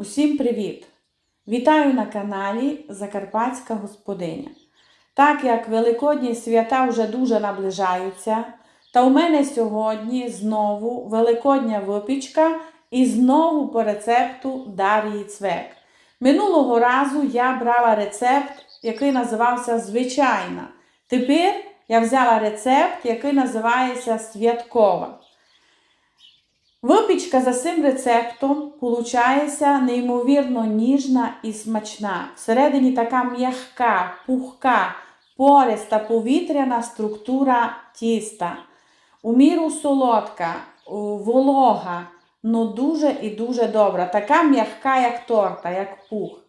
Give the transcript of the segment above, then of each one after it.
Усім привіт! Вітаю на каналі Закарпатська Господиня. Так як Великодні свята вже дуже наближаються, та у мене сьогодні знову Великодня випічка і знову по рецепту Дар'ї Цвек. Минулого разу я брала рецепт, який називався Звичайна. Тепер я взяла рецепт, який називається Святкова. Випічка за цим рецептом получається неймовірно ніжна і смачна. Всередині така м'яка, пухка, пориста повітряна структура тіста. У міру солодка, волога, ну дуже і дуже добра. Така м'яка, як торта, як пух.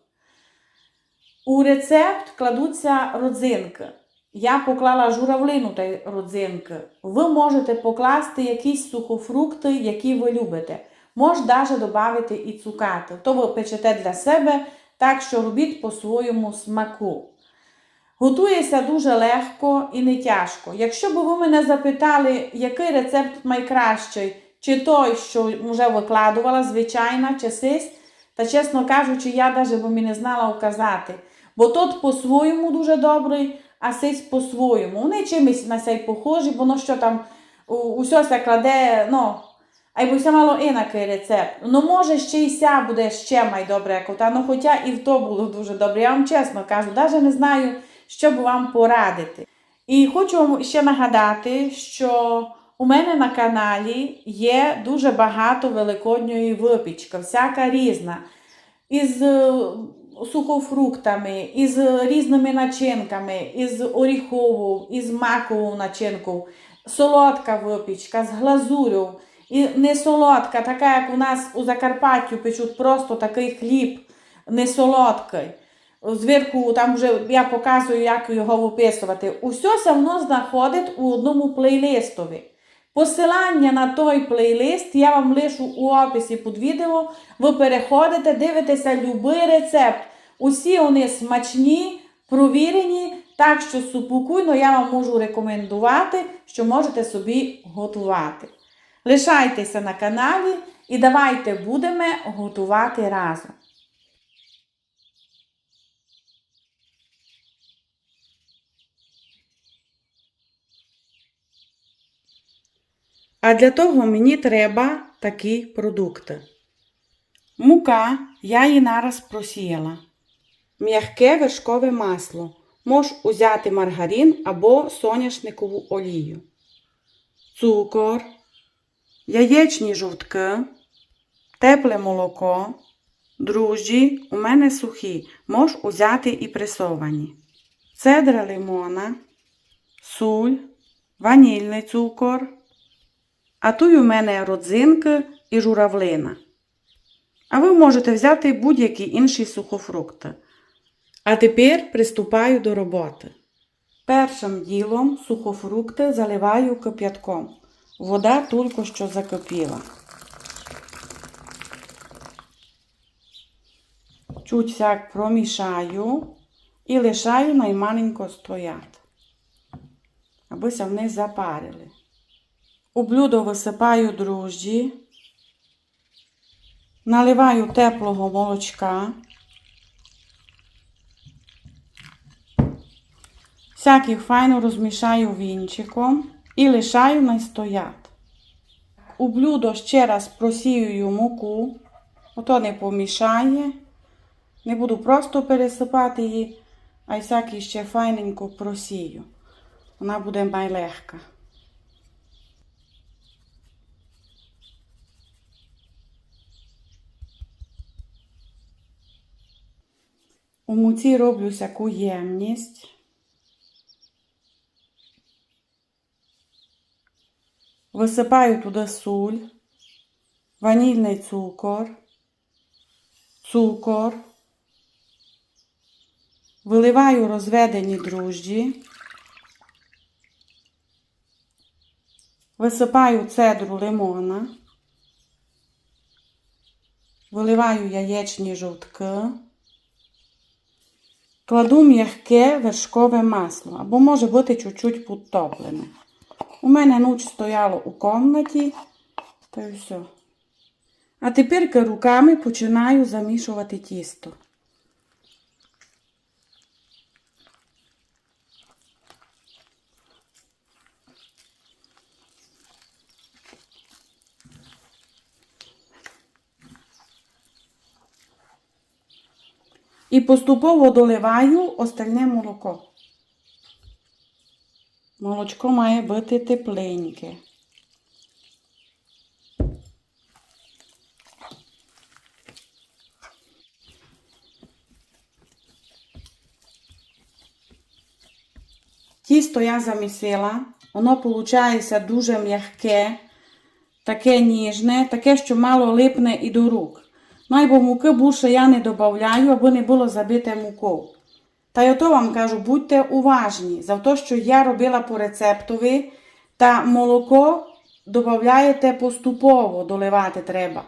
У рецепт кладуться родзинки. Я поклала журавлину та родзинки. Ви можете покласти якісь сухофрукти, які ви любите. Можна навіть додати і цукати. То ви печете для себе, так що робіть по своєму смаку. Готується дуже легко і не тяжко. Якщо б ви мене запитали, який рецепт найкращий, чи той, що вже викладувала, звичайна, чи сись, та чесно кажучи, я навіть не знала указати. Бо тот по-своєму дуже добрий, а сись по-своєму. Вони чимось на сей похожі, воно що там усе се кладе, ну, а й би ся мало інакий рецепт. Ну, може, ще й ся буде ще май добре, як ну хоча і в то було дуже добре. Я вам чесно кажу, навіть не знаю, що б вам порадити. І хочу вам ще нагадати, що у мене на каналі є дуже багато великодньої випічки, всяка різна. Із сухофруктами, із різними начинками, із оріховою, із маковою начинкою, солодка випічка з глазурю. І не солодка, така, як у нас у Закарпаттю печуть просто такий хліб, не солодкий. Зверху там вже я показую, як його виписувати. Усе все воно знаходить у одному плейлистові. Посилання на той плейлист я вам лишу у описі під відео. Ви переходите, дивитеся будь-який рецепт. Усі вони смачні, провірені, так що супокійно я вам можу рекомендувати, що можете собі готувати. Лишайтеся на каналі і давайте будемо готувати разом. А для того мені треба такі продукти. Мука, я її нараз просіяла. М'яке вершкове масло. Можеш узяти маргарин або соняшникову олію. Цукор, яєчні жовтки, тепле молоко, дрожжі у мене сухі, можеш узяти і пресовані. Цедра лимона, суль, ванільний цукор. А тут у мене родзинки і журавлина. А ви можете взяти будь-які інші сухофрукти. А тепер приступаю до роботи. Першим ділом сухофрукти заливаю кип'ятком. Вода тільки що закипіла. Чуть сяк промішаю і лишаю наймаленько стояти, абися вони запарили. У блюдо висипаю дрожжі, наливаю теплого молочка, всяких файно розмішаю вінчиком і лишаю настояти. У блюдо ще раз просіюю муку, ото не помішає, не буду просто пересипати її, а й всякий ще файненько просію. Вона буде найлегка. У муці роблю всяку ємність. Висипаю туди суль, ванільний цукор, цукор, виливаю розведені дрожжі, висипаю цедру лимона, виливаю яєчні жовтки. Кладу м'яке вершкове масло, або може бути чуть-чуть підтоплене. У мене нуч стояло у комнаті, та й все. А тепер руками починаю замішувати тісто. І поступово доливаю остальне молоко. Молочко має бути тепленьке. Тісто я замісила, воно виходить дуже м'яке, таке ніжне, таке, що мало липне і до рук. Ну, бо муки більше я не додаю, аби не було забите мукою. Та й ото вам кажу, будьте уважні за те, що я робила по рецептові, та молоко додаєте поступово, доливати треба.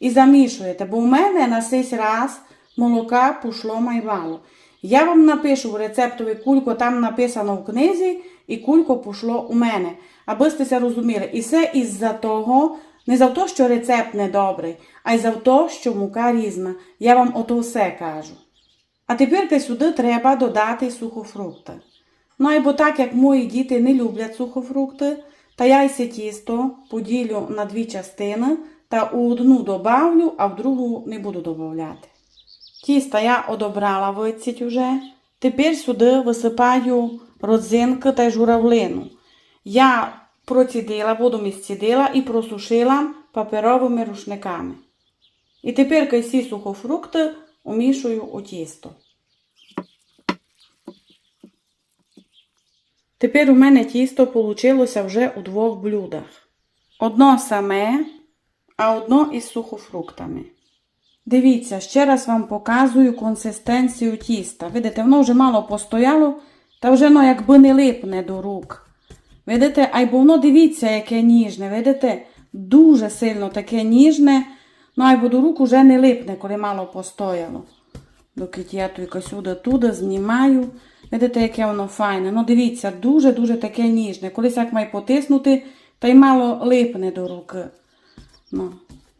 І замішуєте, бо в мене на цей раз молока пішло майвало. Я вам напишу в рецептові кулько, там написано в книзі, і кулько пішло у мене. Аби сте розуміли. І це із-за того, не за те, що рецепт недобрий, а й за те, що мука різна. Я вам ото все кажу. А тепер сюди треба додати сухофрукти. Ну бо так як мої діти не люблять сухофрукти, та я й тісто поділю на дві частини та у одну добавлю, а в другу не буду додавати. Тісто я одобрала вицять уже. Тепер сюди висипаю родзинки та журавлину. Я процідила, воду місцідила і просушила паперовими рушниками. І тепер всі сухофрукти умішую у тісто. Тепер у мене тісто вийшло вже у двох блюдах. Одно саме, а одно із сухофруктами. Дивіться, ще раз вам показую консистенцію тіста. Видите, воно вже мало постояло, та вже воно якби не липне до рук. Видите, бо воно дивіться, яке ніжне. Видите, дуже сильно таке ніжне. Ну, ай бо до рук уже не липне, коли мало постояло. Доки я тільки сюди туди знімаю. Видите, яке воно файне. Ну, дивіться, дуже-дуже таке ніжне. Колись як має потиснути, та й мало липне до руки. Ну.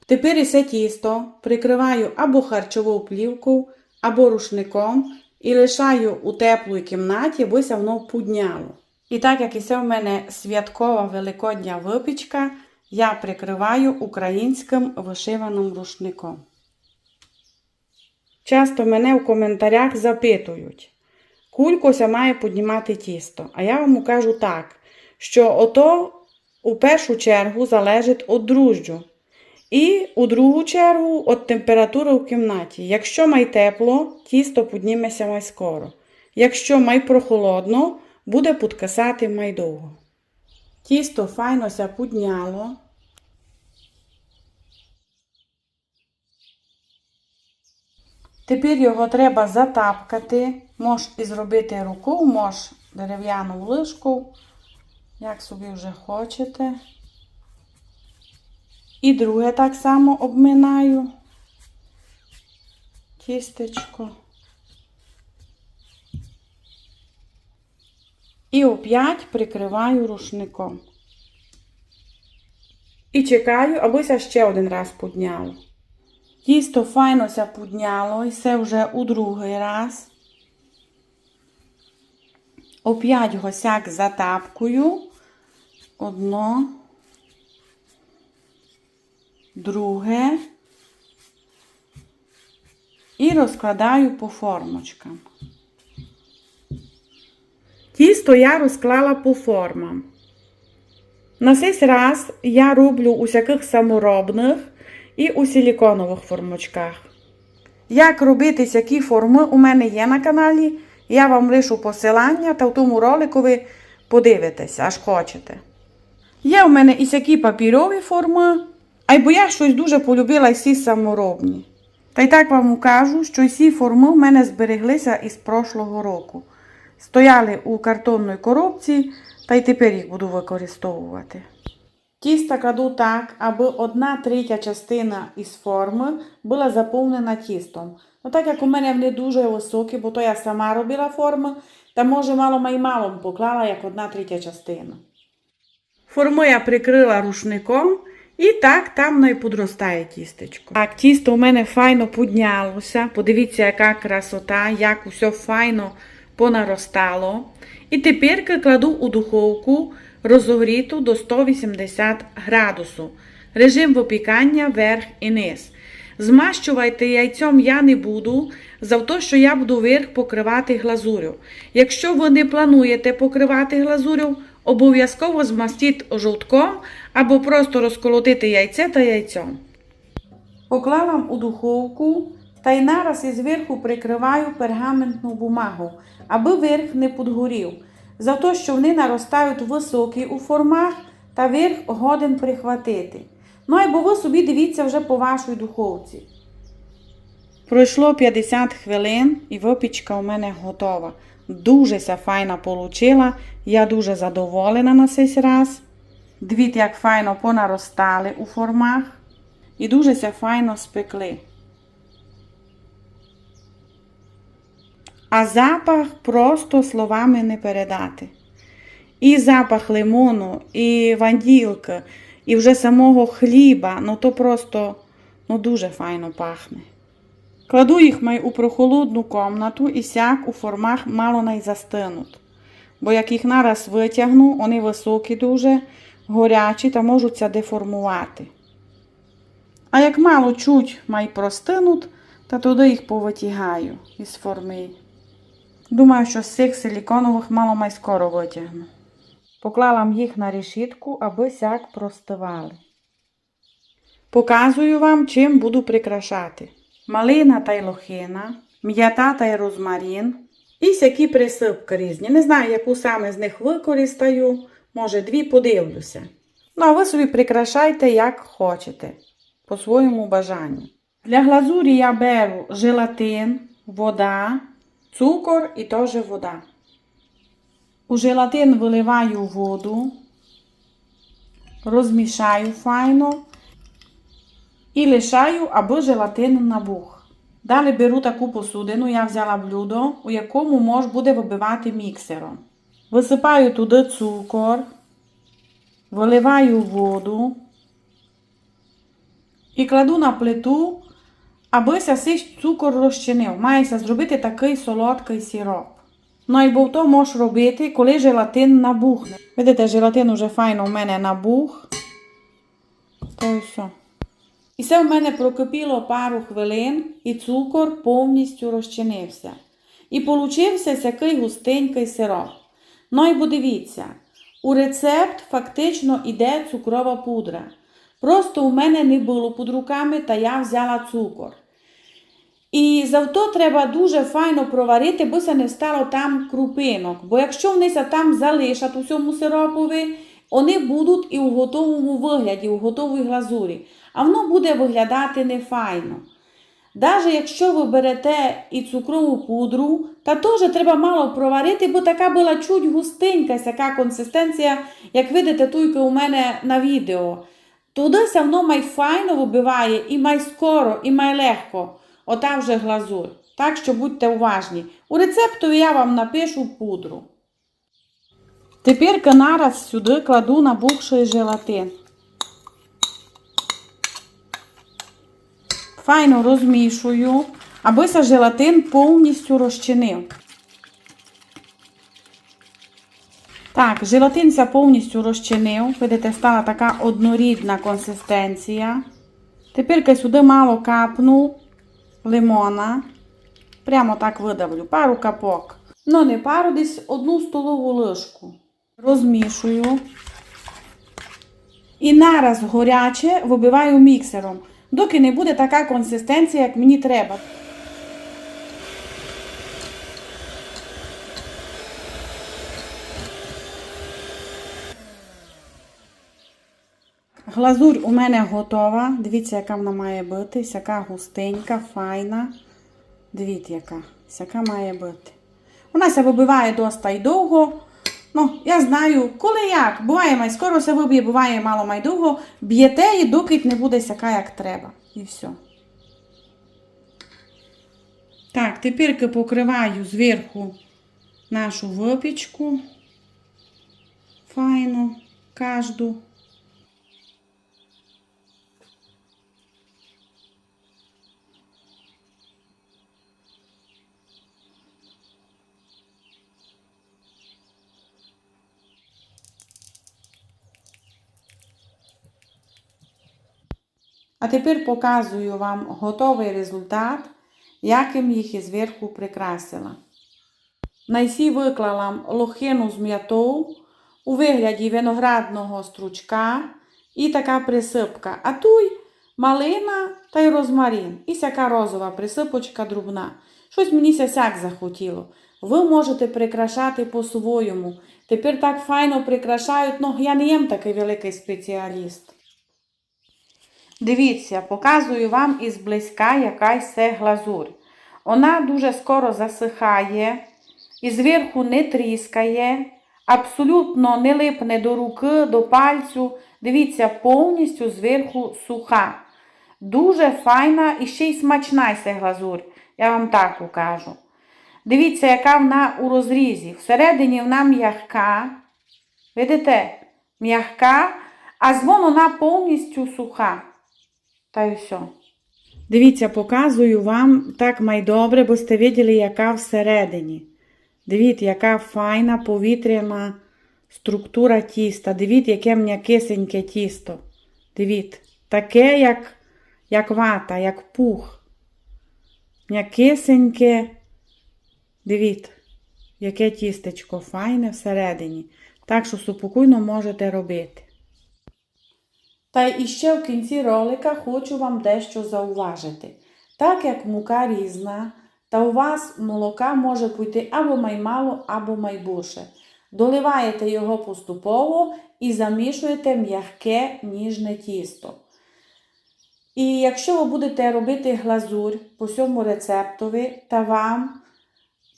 Тепер ісе тісто прикриваю або харчовою плівкою, або рушником і лишаю у теплій кімнаті, аби воно пудняло. І так як ісе в мене святкова великодня випічка, я прикриваю українським вишиваним рушником. Часто мене в коментарях запитують, кулькося має піднімати тісто. А я вам кажу так, що ото у першу чергу залежить від дружджу. І у другу чергу від температури в кімнаті. Якщо май тепло, тісто підніметься май скоро. Якщо май прохолодно, буде підкисати май довго. Тісто файно ся підняло. Тепер його треба затапкати. Мож і зробити руку, мож дерев'яну лишку, як собі вже хочете. І друге так само обминаю тістечко. І оп'ять прикриваю рушником. І чекаю, абися ще один раз підняло. Тісто файно ся підняло, і це вже у другий раз. Оп'ять госяк затапкую. Одно. Друге. І розкладаю по формочкам. Тісто я розклала по формам. На цей раз я роблю усяких саморобних і у силіконових формочках. Як робити які форми у мене є на каналі, я вам лишу посилання та в тому ролику ви подивитеся, аж хочете. Є у мене і всякі папірові форми, а й бо я щось дуже полюбила всі саморобні. Та й так вам кажу, що всі форми в мене збереглися із прошлого року. Стояли у картонній коробці, та й тепер їх буду використовувати. Тісто кладу так, аби одна третя частина із форми була заповнена тістом. Ну так як у мене вони дуже високі, бо то я сама робила форми, та може мало мало поклала як одна третя частина. Форму я прикрила рушником І так там і подростає тістечко. Так, тісто у мене файно піднялося. Подивіться, яка красота, як усе файно понаростало. І тепер кладу у духовку розогріту до 180 градусу. Режим випікання верх і низ. Змащувати яйцем я не буду, за те, що я буду верх покривати глазурю. Якщо ви не плануєте покривати глазурю, обов'язково змастіть жовтком або просто розколотити яйце та яйцем. Поклала у духовку та й нараз із верху прикриваю пергаментну бумагу, аби верх не підгорів. За те, що вони наростають високі у формах та верх годен прихватити. Ну або ви собі дивіться вже по вашій духовці. Пройшло 50 хвилин і випічка у мене готова. Дуже ся файна получила. Я дуже задоволена на цей раз. Дивіться, як файно понаростали у формах. І дуже ся файно спекли. А запах просто словами не передати. І запах лимону, і ванділки, і вже самого хліба, ну то просто ну дуже файно пахне. Кладу їх май у прохолодну комнату і сяк у формах мало не застинуть. Бо як їх нараз витягну, вони високі дуже, горячі та можуться деформувати. А як мало чуть май простинуть, та туди їх повитягаю із форми. Думаю, що з цих силіконових мало май скоро витягну. Поклала їх на решітку, аби сяк простивали. Показую вам, чим буду прикрашати. Малина та й лохина, м'ята та й розмарін і сякі присипки різні. Не знаю, яку саме з них використаю, може дві подивлюся. Ну, а ви собі прикрашайте, як хочете, по своєму бажанню. Для глазурі я беру желатин, вода, цукор і теж вода. У желатин виливаю воду, розмішаю файно і лишаю, аби желатин набух. Далі беру таку посудину, я взяла блюдо, у якому мож буде вибивати міксером. Висипаю туди цукор, виливаю воду і кладу на плиту, аби цей цукор розчинив. Мається зробити такий солодкий сироп. Ну і бо то можеш робити, коли желатин набухне. Видите, желатин уже файно у мене набух. То і все. І це в мене прокипіло пару хвилин, і цукор повністю розчинився. І получився такий густенький сироп. Ну і подивіться, у рецепт фактично іде цукрова пудра. Просто у мене не було під руками, та я взяла цукор. І завто треба дуже файно проварити, бо це не встало там крупинок. Бо якщо вони там залишать у цьому сиропові, вони будуть і у готовому вигляді, у готовій глазурі. А воно буде виглядати нефайно. Навіть якщо ви берете і цукрову пудру, та теж треба мало проварити, бо така була чуть густенька, така консистенція, як видите, тільки у мене на відео. Туди все воно май файно вибиває, і май скоро, і май легко. Ота вже глазур. Так що будьте уважні. У рецептові я вам напишу пудру. Тепер нараз сюди кладу набухший желатин. Файно розмішую, аби се желатин повністю розчинив. Так, желатинця повністю розчинив. Видите, стала така однорідна консистенція. Тепер сюди мало капну лимона. Прямо так видавлю, пару капок. Ну, не пару, десь одну столову ложку. Розмішую. І нараз горяче вибиваю міксером, доки не буде така консистенція, як мені треба. Глазурь у мене готова. Дивіться, яка вона має бути. Сяка густенька, файна. Дивіться, яка. Сяка має бути. Вона се вибиває доста й довго. Ну, я знаю, коли як. Буває май скоро се виб'є, буває мало май довго. Б'єте і доки не буде сяка, як треба. І все. Так, тепер покриваю зверху нашу випічку. Файну, кожну. А тепер показую вам готовий результат, яким їх і зверху прикрасила. На сі виклала лохину з м'ятою у вигляді виноградного стручка і така присипка. А туй малина та й розмарин. І сяка розова присипочка друбна. Щось мені ся сяк захотіло. Ви можете прикрашати по-своєму. Тепер так файно прикрашають, ну я не єм такий великий спеціаліст. Дивіться, показую вам із близька якась це глазурь. Вона дуже скоро засихає, і зверху не тріскає, абсолютно не липне до руки, до пальцю. Дивіться, повністю зверху суха. Дуже файна і ще й смачна ця глазурь, я вам так покажу. Дивіться, яка вона у розрізі. Всередині вона м'ягка. Видите? М'ягка, а звон вона повністю суха. Та й все. Дивіться, показую вам так майдобре, бо сте виділи, яка всередині. Дивіться, яка файна повітряна структура тіста. Дивіться, яке м'якисеньке тісто. Дивіться, таке, як, як вата, як пух. М'якисеньке. Дивіться, яке тістечко файне всередині. Так що супокійно можете робити. Та й іще в кінці ролика хочу вам дещо зауважити. Так як мука різна, та у вас молока може піти або маймало, або майбурше. Доливаєте його поступово і замішуєте м'яке ніжне тісто. І якщо ви будете робити глазурь по цьому рецептові, та вам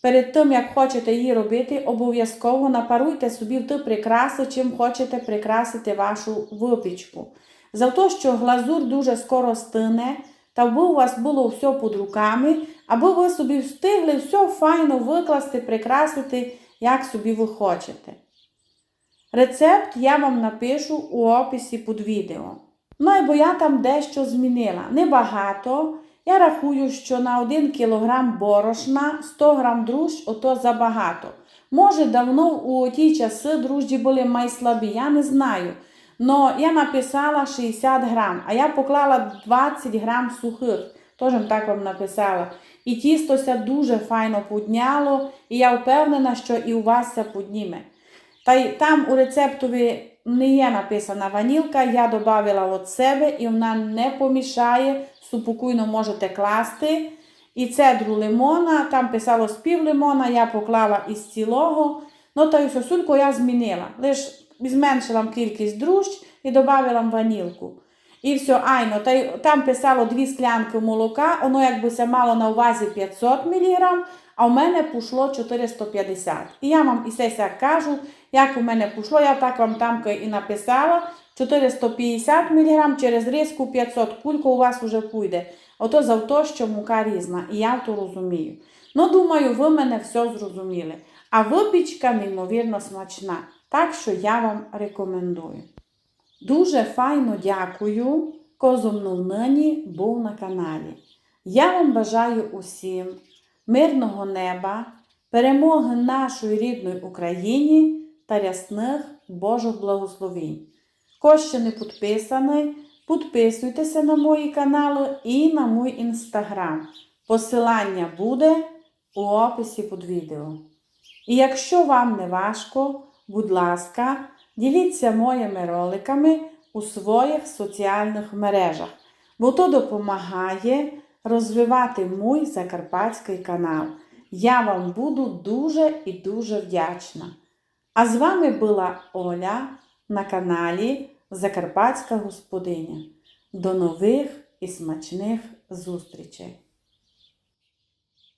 перед тим, як хочете її робити, обов'язково напаруйте собі в ті прикраси, чим хочете прикрасити вашу випічку. За те, що глазур дуже скоро стине, та аби у вас було все під руками, аби ви собі встигли все файно викласти, прикрасити, як собі ви хочете. Рецепт я вам напишу у описі під відео. Ну і бо я там дещо змінила. Небагато. Я рахую, що на 1 кг борошна 100 г дрожж ото забагато. Може, давно у ті часи дрожжі були майслабі, я не знаю. Но я написала 60 грам, а я поклала 20 грам сухих. Теж так вам написала. І тістося дуже файно підняло, і я впевнена, що і у вас це підніме. Та й там у рецептові не є написана ванілка, я додала від себе і вона не помішає, супокійно можете класти. І цедру лимона, там писало з лимона, я поклала із цілого. Ну, та й сосульку я змінила. Лише зменшила кількість дрожж і додала ванілку. І все, айно, та й там писало 2 склянки молока, воно якби це мало на увазі 500 мг, а у мене пішло 450. І я вам і все кажу, як у мене пішло, я так вам там і написала. 450 мг через різку 500 кульку у вас вже пойде. Ото за те, що мука різна, і я то розумію. Ну, думаю, ви мене все зрозуміли. А випічка, неймовірно, смачна. Так що я вам рекомендую. Дуже файно дякую, козом нині був на каналі. Я вам бажаю усім мирного неба, перемоги нашої рідної Україні та рясних Божих благословень. Хто ще не підписаний, підписуйтеся на мої канали і на мій інстаграм. Посилання буде у описі під відео. І якщо вам не важко, будь ласка, діліться моїми роликами у своїх соціальних мережах, бо то допомагає розвивати мій закарпатський канал. Я вам буду дуже і дуже вдячна. А з вами була Оля на каналі Закарпатська Господиня. До нових і смачних зустрічей!